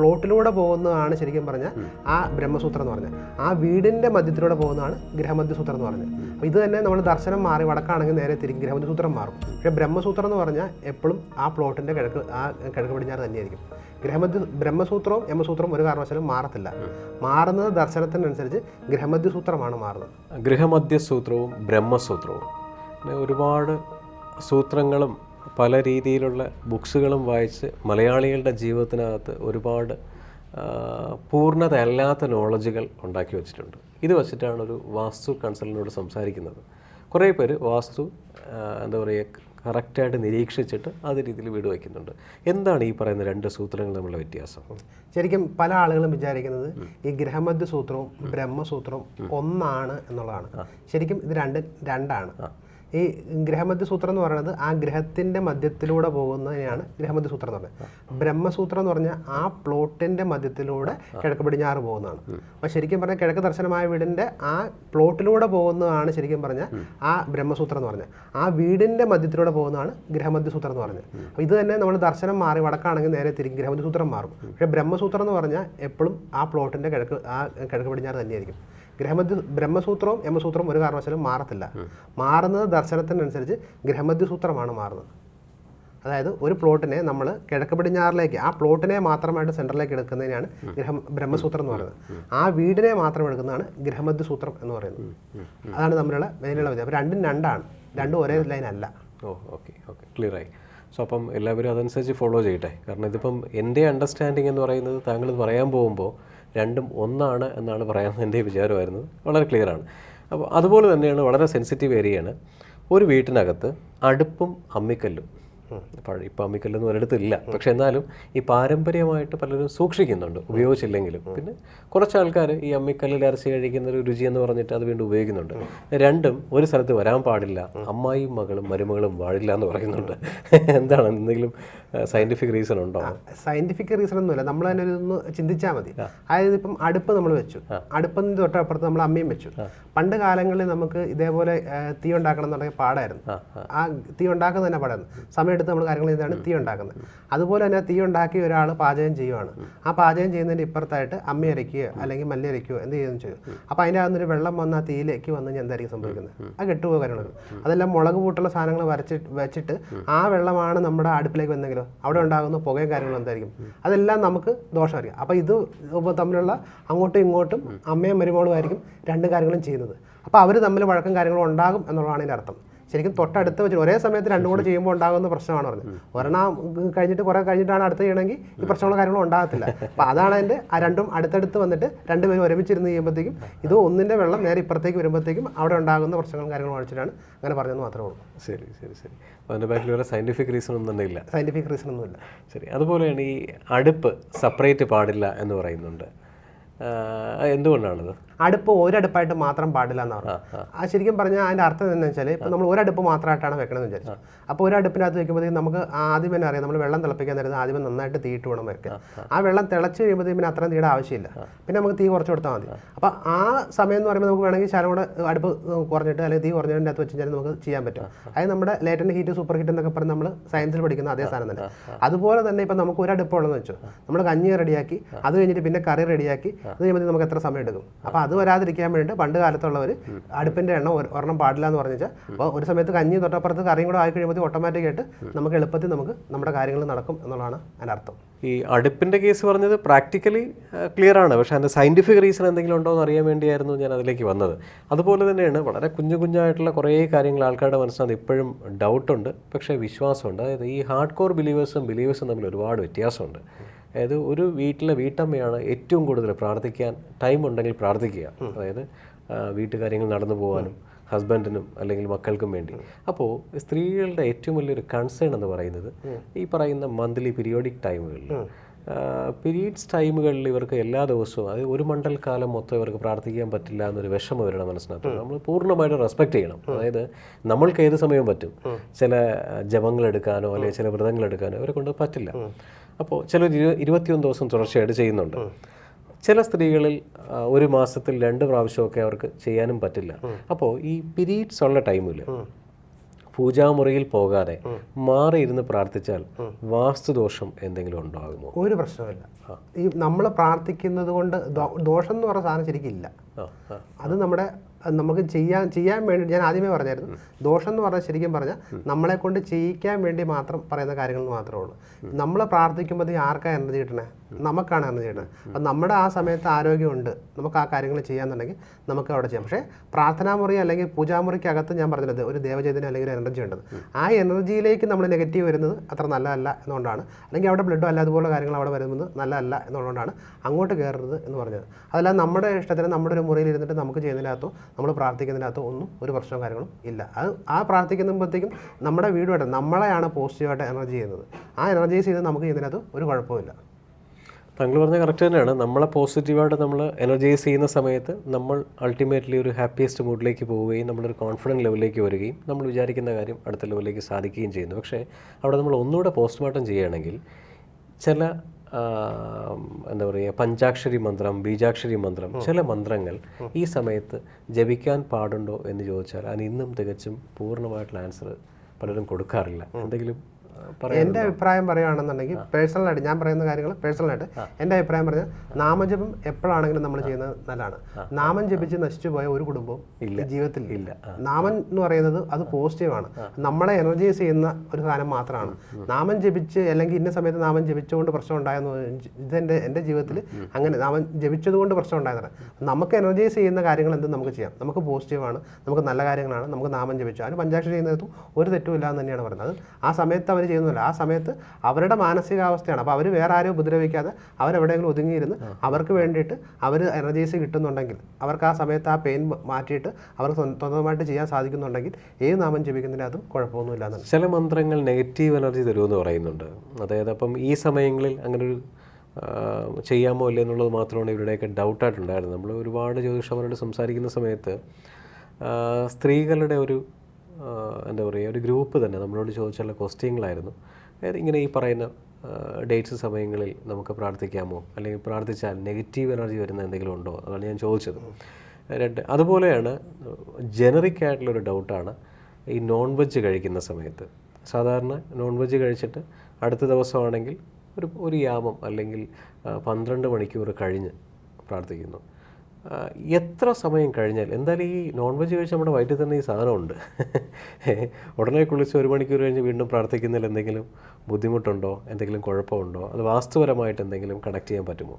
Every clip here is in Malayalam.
പ്ലോട്ടിലൂടെ പോകുന്നതാണ് ശരിക്കും പറഞ്ഞാൽ ആ ബ്രഹ്മസൂത്രം എന്ന് പറഞ്ഞാൽ ആ വീടിന്റെ മധ്യത്തിലൂടെ പോകുന്നതാണ് ഗ്രഹമധ്യസൂത്രം എന്ന് പറഞ്ഞത്. അപ്പോൾ ഇത് തന്നെ നമ്മൾ ദർശനം മാറി വടക്കാണെങ്കിൽ നേരെ തിരികെ ഗ്രഹമധ്യസൂത്രം മാറും. പക്ഷേ ബ്രഹ്മസൂത്രം എന്ന് പറഞ്ഞാൽ എപ്പോഴും ആ പ്ലോട്ടിന്റെ കിഴക്ക് ആ കിഴക്ക് പടിഞ്ഞാറ് തന്നെയായിരിക്കും. ഗ്രഹമധ്യ ബ്രഹ്മസൂത്രവും യമസൂത്രവും ഒരു കാരണവശാലും മാറത്തില്ല. മാറുന്നത് ദർശനത്തിനനുസരിച്ച് ഗ്രഹമധ്യസൂത്രമാണ് മാറുന്നത്. ഗ്രഹമധ്യസൂത്രവും ബ്രഹ്മസൂത്രവും. ഒരുപാട് സൂത്രങ്ങളും പല രീതിയിലുള്ള ബുക്സുകളും വായിച്ച് മലയാളികളുടെ ജീവിതത്തിനകത്ത് ഒരുപാട് പൂർണതയല്ലാത്ത നോളജുകൾ ഉണ്ടാക്കി വെച്ചിട്ടുണ്ട്. ഇത് വച്ചിട്ടാണ് ഒരു വാസ്തു കൺസൾട്ടനോട് സംസാരിക്കുന്നത്. കുറേ പേര് വാസ്തു എന്താ പറയുക കറക്റ്റായിട്ട് നിരീക്ഷിച്ചിട്ട് അത് രീതിയിൽ വീട് വയ്ക്കുന്നുണ്ട്. എന്താണ് ഈ പറയുന്ന രണ്ട് സൂത്രങ്ങൾ തമ്മിലുള്ള വ്യത്യാസം? ശരിക്കും പല ആളുകളും വിചാരിക്കുന്നത് ഈ ഗ്രഹമധ്യ സൂത്രവും ബ്രഹ്മസൂത്രവും ഒന്നാണ് എന്നുള്ളതാണ്. ശരിക്കും ഇത് രണ്ട് രണ്ടാണ്. ഈ ഗ്രഹമധ്യ സൂത്രം എന്ന് പറയുന്നത് ആ ഗ്രഹത്തിന്റെ മധ്യത്തിലൂടെ പോകുന്നതിനെയാണ് ഗ്രഹമധ്യ സൂത്രം എന്ന് പറയുന്നത്. ബ്രഹ്മസൂത്രം എന്ന് പറഞ്ഞാൽ ആ പ്ലോട്ടിന്റെ മധ്യത്തിലൂടെ കിഴക്ക് പടിഞ്ഞാറ് പോകുന്നതാണ്. അപ്പോൾ ശരിക്കും പറഞ്ഞാൽ കിഴക്ക് ദർശനമായ വീടിന്റെ ആ പ്ലോട്ടിലൂടെ പോകുന്നതാണ് ശരിക്കും പറഞ്ഞാൽ ആ ബ്രഹ്മസൂത്രം എന്ന് പറഞ്ഞാൽ ആ വീടിന്റെ മധ്യത്തിലൂടെ പോകുന്നതാണ് ഗ്രഹമധ്യ സൂത്രം എന്ന് പറഞ്ഞത്. അപ്പോൾ ഇത് തന്നെ നമ്മൾ ദർശനം മാറി വടക്കാണെങ്കിൽ നേരെ തിരി ഗ്രഹമധ്യ സൂത്രം മാറും. പക്ഷേ ബ്രഹ്മസൂത്രം എന്ന് പറഞ്ഞാൽ എപ്പോഴും ആ പ്ലോട്ടിന്റെ കിഴക്ക് ആ കിഴക്ക് പടിഞ്ഞാറ് തന്നെയായിരിക്കും. ഗ്രഹമധ്യ ബ്രഹ്മസൂത്രവും യമസൂത്രവും ഒരു കാരണവശാലും മാറത്തില്ല. മാറുന്നത് ദർശനത്തിനനുസരിച്ച് ഗ്രഹമധ്യസൂത്രമാണ് മാറുന്നത്. അതായത് ഒരു പ്ലോട്ടിനെ നമ്മൾ കിഴക്ക് പടിഞ്ഞാറിലേക്ക് ആ പ്ലോട്ടിനെ മാത്രമായിട്ട് സെന്ററിലേക്ക് എടുക്കുന്നതിനാണ് ഗ്രഹം ബ്രഹ്മസൂത്രം എന്ന് പറയുന്നത്. ആ വീടിനെ മാത്രം എടുക്കുന്നതാണ് ഗ്രഹമധ്യസൂത്രം എന്ന് പറയുന്നത്. അതാണ് തമ്മിലുള്ള മെയിനുള്ള വ്യത്യാസം. അപ്പോൾ രണ്ടും രണ്ടാണ്. രണ്ടും ഒരേ ലൈൻ അല്ല. ഓ ഓക്കെ ഓക്കെ. ക്ലിയർ ആയി. സോ അപ്പം എല്ലാവരും അതനുസരിച്ച് ഫോളോ ചെയ്യട്ടെ. കാരണം ഇതിപ്പം എന്റെ അണ്ടർസ്റ്റാൻഡിങ് എന്ന് പറയുന്നത് താങ്കൾ പറയാൻ പോകുമ്പോൾ രണ്ടും ഒന്നാണ് എന്നാണ് പറയാൻ എന്റെ വിചാരമായിരുന്നത് വളരെ ക്ലിയറാണ് അപ്പോൾ അതുപോലെ തന്നെയാണ് വളരെ സെൻസിറ്റീവ് ഏരിയയാണ് ഒരു വീട്ടിനകത്ത് അടുപ്പും അമ്മിക്കല്ലും. പഴ- ഇപ്പം അമ്മിക്കല്ലൊന്നും ഒരിടത്തില്ല. പക്ഷെ എന്നാലും ഈ പാരമ്പര്യമായിട്ട് പലരും സൂക്ഷിക്കുന്നുണ്ട്. ഉപയോഗിച്ചില്ലെങ്കിലും. പിന്നെ കുറച്ച് ആൾക്കാർ ഈ അമ്മിക്കല്ലിൽ അരച്ച് കഴിക്കുന്ന ഒരു രുചി എന്ന് പറഞ്ഞിട്ട് അത് വീണ്ടും ഉപയോഗിക്കുന്നുണ്ട്. രണ്ടും ഒരു സ്ഥലത്ത് വരാൻ പാടില്ല. അമ്മായിയും മകളും മരുമകളും വാഴില്ല എന്ന് പറയുന്നുണ്ട്. എന്താണ് എന്തെങ്കിലും സയന്റിഫിക് റീസൺ ഉണ്ടോ? സയന്റിഫിക് റീസൺ ഒന്നുമില്ല. നമ്മൾ തന്നെ ഒന്ന് ചിന്തിച്ചാൽ മതി. അതായത് ഇപ്പം അടുപ്പ് നമ്മൾ വെച്ചു. അടുപ്പിന് തൊട്ടപ്പുറത്ത് നമ്മൾ അമ്മയും വെച്ചു. പണ്ട് കാലങ്ങളിൽ നമുക്ക് ഇതേപോലെ തീ ഉണ്ടാക്കണം എന്നുണ്ടെങ്കിൽ പാടായിരുന്നു. ആ തീ ഉണ്ടാക്കുന്നത് തന്നെ പാടായിരുന്നു. സമയമെടുത്ത് നമ്മൾ കാര്യങ്ങൾ ചെയ്താണ് തീ ഉണ്ടാക്കുന്നത്. അതുപോലെ തന്നെ തീ ഉണ്ടാക്കി ഒരാൾ പാചകം ചെയ്യുവാണ്. ആ പാചകം ചെയ്യുന്നതിന്റെ ഇപ്പുറത്തായിട്ട് അമ്മ അരയ്ക്കുകയോ അല്ലെങ്കിൽ മല്ലി അരയ്ക്കുകയോ എന്ത് ചെയ്യുന്നു ചെയ്യും. അപ്പോൾ അതിന്റെ അകത്തൊരു വെള്ളം വന്ന് ആ തീയിലേക്ക് വന്ന് കഴിഞ്ഞാൽ എന്തായിരിക്കും സംഭവിക്കുന്നത്? അത് കെട്ടുപോകുക കാര്യങ്ങൾ അതെല്ലാം മുളക് പൂട്ടുള്ള സാധനങ്ങൾ വരച്ച് വെച്ചിട്ട് ആ വെള്ളമാണ് നമ്മുടെ അടുപ്പിലേക്ക് വന്നെങ്കിലോ അവിടെ ഉണ്ടാകുന്ന പുകയും കാര്യങ്ങളും എന്തായിരിക്കും? അതെല്ലാം നമുക്ക് ദോഷമായിരിക്കും അപ്പോൾ ഇത് തമ്മിലുള്ള അങ്ങോട്ടും ഇങ്ങോട്ടും അമ്മയും മരുമോളും ആയിരിക്കും രണ്ട് കാര്യങ്ങളും ചെയ്യുന്നത്. അപ്പോൾ അവർ തമ്മിൽ വഴക്കം കാര്യങ്ങളും ഉണ്ടാകും എന്നുള്ളതാണ് ഇതിന്റെ അർത്ഥം. ശരിക്കും തൊട്ടടുത്ത് വെച്ചിട്ട് ഒരേ സമയത്ത് രണ്ടും കൂടെ ചെയ്യുമ്പോൾ ഉണ്ടാകുന്ന പ്രശ്നമാണ് പറഞ്ഞത്. ഒരെണ്ണം കഴിഞ്ഞിട്ട് കുറേ കഴിഞ്ഞിട്ടാണ് അടുത്ത് ചെയ്യണമെങ്കിൽ ഈ പ്രശ്നങ്ങളോ കാര്യങ്ങളും ഉണ്ടാകത്തില്ല. അപ്പോൾ അതാണ് അതിന്റെ ആ രണ്ടും അടുത്തടുത്ത് വന്നിട്ട് രണ്ടുപേരും ഒരുമിച്ചിരുന്ന് ചെയ്യുമ്പോഴത്തേക്കും ഇത് ഒന്നിന്റെ വെള്ളം നേരെ ഇപ്പുറത്തേക്ക് വരുമ്പോഴത്തേക്കും അവിടെ ഉണ്ടാകുന്ന പ്രശ്നങ്ങളും കാര്യങ്ങളും വായിച്ചിട്ടാണ് അങ്ങനെ പറഞ്ഞത് മാത്രമേ ഉള്ളൂ. ശരി ശരി ശരി. അതിന്റെ അതിന്റെ ബാക്കിൽ വേറെ സയന്റിഫിക് റീസൺ ഒന്നും തന്നെ ഇല്ല. സയന്റിഫിക് റീസൺ ഒന്നും ഇല്ല ശരി അതുപോലെയാണ് ഈ അടുപ്പ് സെപ്പറേറ്റ് പാടില്ല എന്ന് പറയുന്നുണ്ട്. എന്തുകൊണ്ടാണത്? അടുപ്പ് ഒരടുപ്പായിട്ട് മാത്രം പാടില്ല എന്ന് പറഞ്ഞു ആ. ശരിക്കും പറഞ്ഞാൽ അതിന്റെ അർത്ഥം എന്താണെന്ന് വെച്ചാൽ ഇപ്പം നമ്മൾ ഒരടുപ്പ് മാത്രമായിട്ടാണ് വെക്കണമെന്ന് വിചാരിച്ചു. അപ്പോൾ ഒരടുപ്പിനകത്ത് വെക്കുമ്പോഴത്തേക്കും നമുക്ക് ആദ്യം തന്നെ അറിയാം നമ്മൾ വെള്ളം തിളപ്പിക്കാൻ നേരത്തെ ആദ്യം നന്നായിട്ട് തീയിട്ട് വേണം വെക്കാൻ. ആ വെള്ളം തിളച്ച് കഴിയുമ്പോഴത്തേക്കും പിന്നെ അത്രയും തീയുടെ ആവശ്യമില്ല. പിന്നെ നമുക്ക് തീ കുറച്ച് കൊടുത്താൽ മതി. അപ്പോൾ ആ സമയം എന്ന് പറയുമ്പോൾ നമുക്ക് വേണമെങ്കിൽ ശാലം കൂടെ അടുപ്പ് കുറഞ്ഞിട്ട് അല്ലെങ്കിൽ തീ കുറഞ്ഞതിന്റെ അകത്ത് വെച്ച് കഴിഞ്ഞാൽ നമുക്ക് ചെയ്യാൻ പറ്റും. അത് നമ്മുടെ ലേറ്റന്റ് ഹീറ്റ് സൂപ്പർ ഹീറ്റ് എന്നൊക്കെ പറഞ്ഞ് നമ്മൾ സയൻസിൽ പഠിക്കുന്ന അതേ സാധനം തന്നെ. അതുപോലെ തന്നെ ഇപ്പം നമുക്ക് ഒരു അടുപ്പുള്ളതെന്ന് വെച്ചു നമ്മൾ കഞ്ഞി റെഡിയാക്കി അത് കഴിഞ്ഞിട്ട് പിന്നെ കറി റെഡിയാക്കി അത് കഴിയുമ്പോൾ നമുക്ക് എത്ര സമയം എടുക്കും? അപ്പോൾ അത് വരാതിരിക്കാൻ വേണ്ടിയിട്ട് പണ്ട് കാലത്തുള്ളവർ അടുപ്പിന്റെ എണ്ണം ഒരെണ്ണം പാടില്ല എന്ന് പറഞ്ഞു വെച്ചാൽ അപ്പോൾ ഒരു സമയത്ത് കഞ്ഞി തൊട്ടപ്പുറത്ത് കറിയും കൂടെ ആയി കഴിയുമ്പോൾ ഓട്ടോമാറ്റിക്കായിട്ട് നമുക്ക് എളുപ്പത്തിൽ നമുക്ക് നമ്മുടെ കാര്യങ്ങൾ നടക്കും എന്നുള്ളതാണ് അതിന്റെ അർത്ഥം. ഈ അടുപ്പിന്റെ കേസ് പറഞ്ഞത് പ്രാക്ടിക്കലി ക്ലിയർ ആണ്. പക്ഷേ അതിന്റെ സയന്റിഫിക് റീസൺ എന്തെങ്കിലും ഉണ്ടോ എന്ന് അറിയാൻ വേണ്ടിയായിരുന്നു ഞാൻ അതിലേക്ക് വന്നത്. അതുപോലെ തന്നെയാണ് വളരെ കുഞ്ഞു കുഞ്ഞായിട്ടുള്ള കുറേ കാര്യങ്ങൾ ആൾക്കാരുടെ മനസ്സിനകത്ത് ഇപ്പോഴും ഡൗട്ടുണ്ട് പക്ഷേ വിശ്വാസമുണ്ട്. അതായത് ഈ ഹാർഡ് കോർ ബിലീവേഴ്സും ബിലീവേഴ്സും തമ്മിൽ ഒരുപാട് വ്യത്യാസമുണ്ട്. അതായത് ഒരു വീട്ടിലെ വീട്ടമ്മയാണ് ഏറ്റവും കൂടുതൽ പ്രാർത്ഥിക്കാൻ ടൈം ഉണ്ടെങ്കിൽ പ്രാർത്ഥിക്കുക. അതായത് വീട്ടുകാര്യങ്ങൾ നടന്നു പോകാനും ഹസ്ബൻഡിനും അല്ലെങ്കിൽ മക്കൾക്കും വേണ്ടി. അപ്പോൾ സ്ത്രീകളുടെ ഏറ്റവും വലിയൊരു കൺസേൺ എന്ന് പറയുന്നത് ഈ പറയുന്ന മന്ത്ലി പീരിയോഡിക് ടൈമുകളിൽ പീരീഡ്സ് ടൈമുകളിൽ ഇവർക്ക് എല്ലാ ദിവസവും അതായത് ഒരു മണ്ഡലകാലം മൊത്തം ഇവർക്ക് പ്രാർത്ഥിക്കാൻ പറ്റില്ല എന്നൊരു വിഷമം ഇവരുടെ മനസ്സിനകത്ത് നമ്മൾ പൂർണമായിട്ട് റെസ്പെക്ട് ചെയ്യണം. അതായത് നമ്മൾക്ക് ഏത് സമയവും പറ്റും. ചില ജപങ്ങൾ എടുക്കാനോ അല്ലെങ്കിൽ ചില വ്രതങ്ങൾ എടുക്കാനോ ഇവരെ കൊണ്ട് പറ്റില്ല. അപ്പോൾ ചിലർ ഇരു ഇരുപത്തിയൊന്ന് ദിവസം തുടർച്ചയായിട്ട് ചെയ്യുന്നുണ്ട്. ചില സ്ത്രീകളിൽ ഒരു മാസത്തിൽ രണ്ട് പ്രാവശ്യമൊക്കെ അവർക്ക് ചെയ്യാനും പറ്റില്ല. അപ്പോൾ ഈ പീരീഡ്സ് ഉള്ള ടൈമിൽ പൂജാമുറിയിൽ പോകാതെ മാറിയിരുന്ന് പ്രാർത്ഥിച്ചാൽ വാസ്തുദോഷം എന്തെങ്കിലും ഉണ്ടാകുമോ? ഒരു പ്രശ്നമില്ല ഈ നമ്മൾ പ്രാർത്ഥിക്കുന്നത് കൊണ്ട് ദോഷം എന്ന് പറഞ്ഞ സാധനം ശരിക്കും ഇല്ല. ആ ആ. അത് നമ്മുടെ നമുക്ക് ചെയ്യാൻ ചെയ്യാൻ വേണ്ടി ഞാൻ ആദ്യമേ പറഞ്ഞായിരുന്നു. ദോഷം എന്ന് പറഞ്ഞാൽ ശരിക്കും പറഞ്ഞാൽ നമ്മളെ കൊണ്ട് ചെയ്യിക്കാൻ വേണ്ടി മാത്രം പറയുന്ന കാര്യങ്ങൾ മാത്രമേ ഉള്ളൂ. നമ്മൾ പ്രാർത്ഥിക്കുമ്പോൾ ആർക്കാണ് എനർജി കിട്ടണേ? നമുക്കാണ് അന്ന് ചെയ്യുന്നത് അപ്പം നമ്മുടെ ആ സമയത്ത് ആരോഗ്യമുണ്ട് നമുക്ക് ആ കാര്യങ്ങൾ ചെയ്യാന്നുണ്ടെങ്കിൽ നമുക്ക് അവിടെ ചെയ്യാം. പക്ഷേ പ്രാർത്ഥനാമുറി അല്ലെങ്കിൽ പൂജാമുറിക്കകത്ത് ഞാൻ പറഞ്ഞത് ഒരു ദേവചൈതന്യം അല്ലെങ്കിൽ ഒരു എനർജി ഉണ്ടത്. ആ എനർജിയിലേക്ക് നമ്മൾ നെഗറ്റീവ് വരുന്നത് അത്ര നല്ലതല്ല എന്നുകൊണ്ടാണ്. അല്ലെങ്കിൽ അവിടെ ബ്ലഡോ അല്ല അതുപോലെ കാര്യങ്ങൾ അവിടെ വരുന്നത് നല്ലതല്ല എന്നുള്ളതുകൊണ്ടാണ് അങ്ങോട്ട് കയറരുത് എന്ന് പറഞ്ഞത്. അതല്ല നമ്മുടെ ഇഷ്ടത്തിന് നമ്മുടെ ഒരു മുറിയിൽ ഇരുന്നിട്ട് നമുക്ക് ചെയ്യുന്നതിനകത്തോ നമ്മൾ പ്രാർത്ഥിക്കുന്നതിനകത്തോ ഒന്നും ഒരു പ്രശ്നവും കാര്യങ്ങളും ഇല്ല. അത് ആ പ്രാർത്ഥിക്കുമ്പോഴത്തേക്കും നമ്മുടെ വീടുമായിട്ട് നമ്മളെയാണ് പോസിറ്റീവായിട്ട് എനർജി ചെയ്യുന്നത്. ആ എനർജൈസ് ചെയ്ത് നമുക്ക് ചെയ്യുന്നതിനകത്ത് ഒരു കുഴപ്പമില്ല താങ്കൾ പറഞ്ഞ കറക്റ്റ് തന്നെയാണ്. നമ്മളെ പോസിറ്റീവായിട്ട് നമ്മൾ എനർജൈസ് ചെയ്യുന്ന സമയത്ത് നമ്മൾ അൾട്ടിമേറ്റ്ലി ഒരു ഹാപ്പിയസ്റ്റ് മൂഡിലേക്ക് പോവുകയും നമ്മളൊരു കോൺഫിഡന്റ് ലെവലിലേക്ക് വരികയും നമ്മൾ വിചാരിക്കുന്ന കാര്യം അടുത്ത ലെവലിലേക്ക് സാധിക്കുകയും ചെയ്യുന്നു. പക്ഷേ അവിടെ നമ്മൾ ഒന്നുകൂടെ പോസ്റ്റ്മോർട്ടം ചെയ്യുകയാണെങ്കിൽ ചില എന്താ പറയുക പഞ്ചാക്ഷരി മന്ത്രം ബീജാക്ഷരി മന്ത്രം ചില മന്ത്രങ്ങൾ ഈ സമയത്ത് ജപിക്കാൻ പാടുണ്ടോ എന്ന് ചോദിച്ചാൽ അതിന് ഇന്നും തികച്ചും പൂർണമായിട്ടുള്ള ആൻസർ പലരും കൊടുക്കാറില്ല. എന്തെങ്കിലും എന്റെ അഭിപ്രായം പറയുകയാണെന്നുണ്ടെങ്കിൽ പേഴ്സണലായിട്ട് ഞാൻ പറയുന്ന കാര്യങ്ങൾ പേഴ്സണലായിട്ട് എന്റെ അഭിപ്രായം പറഞ്ഞാൽ നാമജപം എപ്പോഴാണെങ്കിലും നമ്മൾ ചെയ്യുന്നത് നല്ലതാണ്. നാമം ജപിച്ച് നശിച്ചു പോയ ഒരു കുടുംബവും ജീവിതത്തിൽ ഇല്ല. നാമൻ എന്ന് പറയുന്നത് അത് പോസിറ്റീവാണ്. നമ്മളെ എനർജൈസ് ചെയ്യുന്ന ഒരു സാധനം മാത്രമാണ്. നാമം ജപിച്ച് അല്ലെങ്കിൽ ഇന്ന സമയത്ത് നാമം ജപിച്ചുകൊണ്ട് പ്രശ്നം ഉണ്ടായെന്ന് ഇതെന്റെ എന്റെ ജീവിതത്തിൽ അങ്ങനെ നാമം ജപിച്ചതുകൊണ്ട് പ്രശ്നം ഉണ്ടായതാണ്. നമുക്ക് എനർജൈസ് ചെയ്യുന്ന കാര്യങ്ങൾ എന്തും നമുക്ക് ചെയ്യാം. നമുക്ക് പോസിറ്റീവാണ് നമുക്ക് നല്ല കാര്യങ്ങളാണ് നമുക്ക് നാമം ജപിച്ചു. അതിന് പഞ്ചാക്ഷരി ചെയ്യുന്നതും ഒരു തെറ്റുമില്ല എന്ന് തന്നെയാണ് പറയുന്നത്. ആ സമയത്ത് അവർ ചെയ്യുന്നില്ല ആ സമയത്ത് അവരുടെ മാനസികാവസ്ഥയാണ്. അപ്പോൾ അവർ വേറെ ആരും ഉപദ്രവിക്കാതെ അവരെവിടെയെങ്കിലും ഒതുങ്ങിയിരുന്ന് അവർക്ക് വേണ്ടിയിട്ട് അവർ എനർജീസ് കിട്ടുന്നുണ്ടെങ്കിൽ അവർക്ക് ആ സമയത്ത് ആ പെയിൻ മാറ്റിയിട്ട് അവർക്ക് സ്വന്തമായിട്ട് ചെയ്യാൻ സാധിക്കുന്നുണ്ടെങ്കിൽ ഏത് നാമം ജപിക്കുന്നതിനകത്തും കുഴപ്പമൊന്നുമില്ല എന്നാണ് ചില മന്ത്രങ്ങൾ നെഗറ്റീവ് എനർജി തരുമെന്ന് പറയുന്നുണ്ട്. അതായത് അപ്പം ഈ സമയങ്ങളിൽ അങ്ങനെ ഒരു ചെയ്യാമോ ഇല്ല എന്നുള്ളത് മാത്രമാണ് ഇവരുടെയൊക്കെ ഡൗട്ടായിട്ടുണ്ടായിരുന്നത്. നമ്മൾ ഒരുപാട് ജ്യോതിഷന്മാരോട് സംസാരിക്കുന്ന സമയത്ത് സ്ത്രീകളുടെ ഒരു എന്താ പറയുക ഒരു ഗ്രൂപ്പ് തന്നെ നമ്മളോട് ചോദിച്ചുള്ള ക്വസ്റ്റ്യങ്ങളായിരുന്നു. അതായത് ഇങ്ങനെ ഈ പറയുന്ന ഡേറ്റ്സ് സമയങ്ങളിൽ നമുക്ക് പ്രാർത്ഥിക്കാമോ? അല്ലെങ്കിൽ പ്രാർത്ഥിച്ചാൽ നെഗറ്റീവ് എനർജി വരുന്ന എന്തെങ്കിലും ഉണ്ടോ? അതാണ് ഞാൻ ചോദിച്ചത്. രണ്ട് അതുപോലെയാണ് ജനറിക് ആയിട്ടുള്ളൊരു ഡൗട്ടാണ് ഈ നോൺ വെജ് കഴിക്കുന്ന സമയത്ത്. സാധാരണ നോൺ വെജ് കഴിച്ചിട്ട് അടുത്ത ദിവസമാണെങ്കിൽ ഒരു ഒരു യാമം അല്ലെങ്കിൽ പന്ത്രണ്ട് മണിക്കൂർ കഴിഞ്ഞ് പ്രാർത്ഥിക്കുന്നു. എത്ര സമയം കഴിഞ്ഞാൽ എന്തായാലും ഈ നോൺ വെജ് കഴിച്ച് നമ്മുടെ വയറ്റിൽ തന്നെ ഈ സാധനമുണ്ട്. ഉടനെ കുളിച്ച് ഒരു മണിക്കൂർ കഴിഞ്ഞ് വീണ്ടും പ്രാർത്ഥിക്കുന്നതിൽ എന്തെങ്കിലും ബുദ്ധിമുട്ടുണ്ടോ? എന്തെങ്കിലും കുഴപ്പമുണ്ടോ? അത് വാസ്തുപരമായിട്ട് എന്തെങ്കിലും കണക്ട് ചെയ്യാൻ പറ്റുമോ?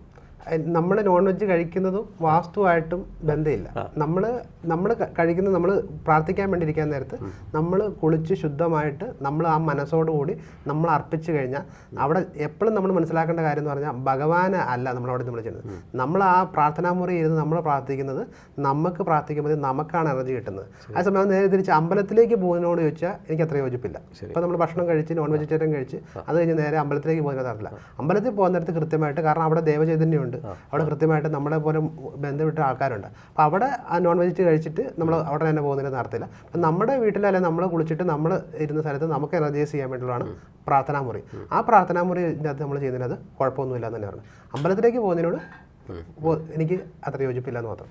നമ്മൾ നോൺ വെജ് കഴിക്കുന്നതും വാസ്തുവായിട്ടും ബന്ധമില്ല. നമ്മൾ നമ്മൾ കഴിക്കുന്നത് നമ്മൾ പ്രാർത്ഥിക്കാൻ വേണ്ടിയിരിക്കാൻ നേരത്ത് നമ്മൾ കുളിച്ച് ശുദ്ധമായിട്ട് നമ്മൾ ആ മനസ്സോടുകൂടി നമ്മൾ അർപ്പിച്ചു കഴിഞ്ഞാൽ അവിടെ എപ്പോഴും നമ്മൾ മനസ്സിലാക്കേണ്ട കാര്യം എന്ന് പറഞ്ഞാൽ ഭഗവാൻ അല്ല നമ്മളവിടെ നമ്മൾ ചെയ്യുന്നത്. നമ്മൾ ആ പ്രാർത്ഥനാ മുറി ഇരുന്ന് നമ്മൾ പ്രാർത്ഥിക്കുന്നത് നമുക്ക് പ്രാർത്ഥിക്കുമ്പോൾ നമുക്കാണ് എനർജി കിട്ടുന്നത്. ആ സമയം നേരെ തിരിച്ച് അമ്പലത്തിലേക്ക് പോകുന്നതിനോട് ചോദിച്ചാൽ എനിക്ക് അത്ര യോജിപ്പില്ല. ഇപ്പോൾ നമ്മൾ ഭക്ഷണം കഴിച്ച് നോൺ വെജിറ്റേറിയൻ കഴിച്ച് അത് കഴിഞ്ഞ് നേരെ അമ്പലത്തിലേക്ക് പോകുന്ന തരത്തില്ല അമ്പലത്തിൽ പോകുന്ന നേരത്ത് കൃത്യമായിട്ട് കാരണം അവിടെ ദേവചൈതന്യമുണ്ട് അവിടെ കൃത്യമായിട്ട് നമ്മളെ പോലെ ബന്ധപ്പെട്ട ആൾക്കാരുണ്ട്. അപ്പോൾ അവിടെ ആ നോൺ വെജിറ്റ് കഴിച്ചിട്ട് നമ്മൾ അവിടെ തന്നെ പോകുന്നതിന് നടത്തില്ല. അപ്പം നമ്മുടെ വീട്ടിലല്ലേ നമ്മൾ കുളിച്ചിട്ട് നമ്മൾ ഇരുന്ന സ്ഥലത്ത് നമുക്ക് എനർജൈസ് ചെയ്യാൻ വേണ്ടിയുള്ളതാണ് പ്രാർത്ഥനാ മുറി ആ പ്രാർത്ഥനാ മുറി ഇതിനകത്ത് നമ്മൾ ചെയ്യുന്നതിനത് കുഴപ്പമൊന്നുമില്ല എന്ന് തന്നെ പറഞ്ഞു. അമ്പലത്തിലേക്ക് പോകുന്നതിനോട് എനിക്ക് അത്ര യോജിപ്പില്ല എന്ന് മാത്രം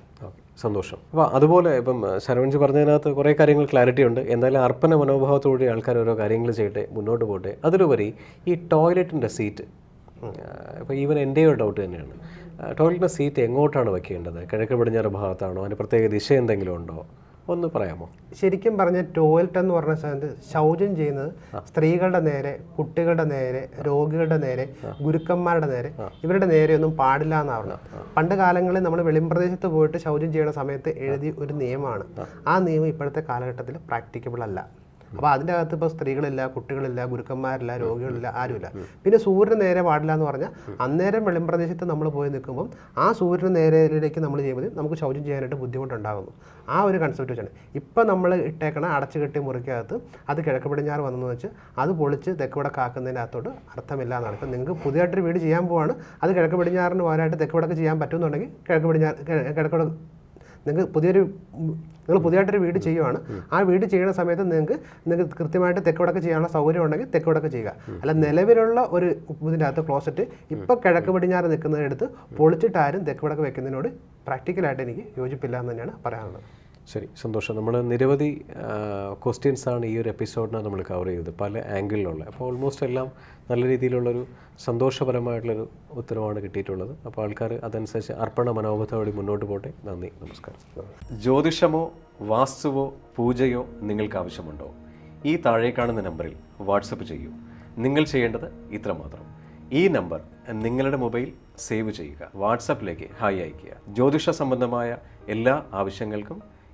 സന്തോഷം. അപ്പോൾ അതുപോലെ ഇപ്പം ശരവൺജി പറഞ്ഞതിനകത്ത് കുറേ കാര്യങ്ങൾ ക്ലാരിറ്റി ഉണ്ട്. എന്തായാലും അർപ്പണ മനോഭാവത്തോടെ ആൾക്കാർ ഓരോ കാര്യങ്ങൾ ചെയ്യട്ടെ മുന്നോട്ട് പോകട്ടെ അതിലുപരി ഈ ടോയ്ലറ്റിന്റെ സീറ്റ് ഇപ്പോൾ ഈവൻ എന്റെ ഒരു ഡൗട്ട് തന്നെയാണ്. ടോയ്ലറ്റിന്റെ സീറ്റ് എങ്ങോട്ടാണ് വെക്കേണ്ടത്? കിഴക്ക് പടിഞ്ഞാറ് ഭാഗത്താണോ? അതിന് പ്രത്യേക ദിശ എന്തെങ്കിലും ഉണ്ടോ? ഒന്ന് പറയാമോ? ശരിക്കും പറഞ്ഞാൽ ടോയ്ലറ്റ് എന്ന് പറഞ്ഞ സ്ഥലത്ത് ശൗചം ചെയ്യുന്നത് സ്ത്രീകളുടെ നേരെ കുട്ടികളുടെ നേരെ രോഗികളുടെ നേരെ ഗുരുക്കന്മാരുടെ നേരെ ഇവരുടെ നേരെ ഒന്നും പാടില്ല എന്നാണ് പണ്ട് കാലങ്ങളിൽ നമ്മൾ വെളിമ്പ്രദേശത്ത് പോയിട്ട് ശൗചം ചെയ്യുന്ന സമയത്ത് എഴുതിയ ഒരു നിയമമാണ്. ആ നിയമം ഇപ്പോഴത്തെ കാലഘട്ടത്തിൽ പ്രാക്ടിക്കബിൾ അല്ല. അപ്പോൾ അതിന്റെ അകത്ത് ഇപ്പോൾ സ്ത്രീകളില്ല കുട്ടികളില്ല ഗുരുക്കന്മാരില്ല രോഗികളില്ല ആരുമില്ല. പിന്നെ സൂര്യന് നേരെ പാടില്ല എന്ന് പറഞ്ഞാൽ അന്നേരം വെളിമ്പ്രദേശത്ത് നമ്മൾ പോയി നിൽക്കുമ്പോൾ ആ സൂര്യന് നേരെയിലേക്ക് നമ്മൾ ചെയ്യുമ്പോൾ നമുക്ക് ശൗചം ചെയ്യാനായിട്ട് ബുദ്ധിമുട്ടുണ്ടാകുന്നു. ആ ഒരു കൺസെപ്റ്റ് വെച്ചാണ്. ഇപ്പം നമ്മൾ ഇട്ടേക്കണ അടച്ചു കെട്ടി മുറിക്കകത്ത് അത് കിഴക്ക് പടിഞ്ഞാറ് വന്നെന്ന് വെച്ച് അത് പൊളിച്ച് തെക്കുവിടെ കാക്കുന്നതിന്റെ അകത്തോട്ട് അർത്ഥമില്ല എന്നാണ്. ഇപ്പം നിങ്ങൾക്ക് പുതിയതായിട്ടൊരു വീട് ചെയ്യാൻ പോവാണ്. അത് കിഴക്ക് പടിഞ്ഞാറിന് പോകാനായിട്ട് തെക്കുവിടക്ക് ചെയ്യാൻ പറ്റുമെന്നുണ്ടെങ്കിൽ കിഴക്ക് പടിഞ്ഞാറ് കിഴക്ക് നിങ്ങൾക്ക് പുതിയൊരു നിങ്ങൾ പുതിയതായിട്ടൊരു വീട് ചെയ്യുവാണ്. ആ വീട് ചെയ്യുന്ന സമയത്ത് നിങ്ങൾക്ക് നിങ്ങൾക്ക് കൃത്യമായിട്ട് തെക്കുവടക്ക് ചെയ്യാനുള്ള സൗകര്യം ഉണ്ടെങ്കിൽ തെക്കുവടക്ക് ചെയ്യുക. അല്ല നിലവിലുള്ള ഒരു ഇതിന്റെ അകത്ത് ക്ലോസറ്റ് ഇപ്പോൾ കിഴക്ക് പടിഞ്ഞാറ് നിൽക്കുന്നതിനടുത്ത് പൊളിച്ചിട്ടാരും തെക്കുവടക്ക് വെക്കുന്നതിനോട് പ്രാക്ടിക്കലായിട്ട് എനിക്ക് യോജിപ്പില്ല എന്ന് തന്നെയാണ് പറയാനുള്ളത്. ശരി സന്തോഷം. നമ്മൾ നിരവധി ക്വസ്റ്റ്യൻസാണ് ഈ ഒരു എപ്പിസോഡിന് നമ്മൾ കവർ ചെയ്തത് പല ആംഗിളിലുള്ള അപ്പോൾ ഓൾമോസ്റ്റ് എല്ലാം നല്ല രീതിയിലുള്ളൊരു സന്തോഷപരമായിട്ടുള്ളൊരു ഉത്തരവാണ് കിട്ടിയിട്ടുള്ളത്. അപ്പോൾ ആൾക്കാർ അതനുസരിച്ച് അർപ്പണ മനോഭാവത്തോടെ മുന്നോട്ട് പോട്ടെ. നന്ദി നമസ്കാരം. ജ്യോതിഷമോ വാസ്തുവോ പൂജയോ നിങ്ങൾക്ക് ആവശ്യമുണ്ടോ? ഈ താഴെ കാണുന്ന നമ്പറിൽ വാട്സപ്പ് ചെയ്യൂ. നിങ്ങൾ ചെയ്യേണ്ടത് ഇത്രമാത്രം ഈ നമ്പർ നിങ്ങളുടെ മൊബൈൽ സേവ് ചെയ്യുക. വാട്സപ്പിലേക്ക് ഹായ് അയയ്ക്കുക. ജ്യോതിഷ സംബന്ധമായ എല്ലാ ആവശ്യങ്ങൾക്കും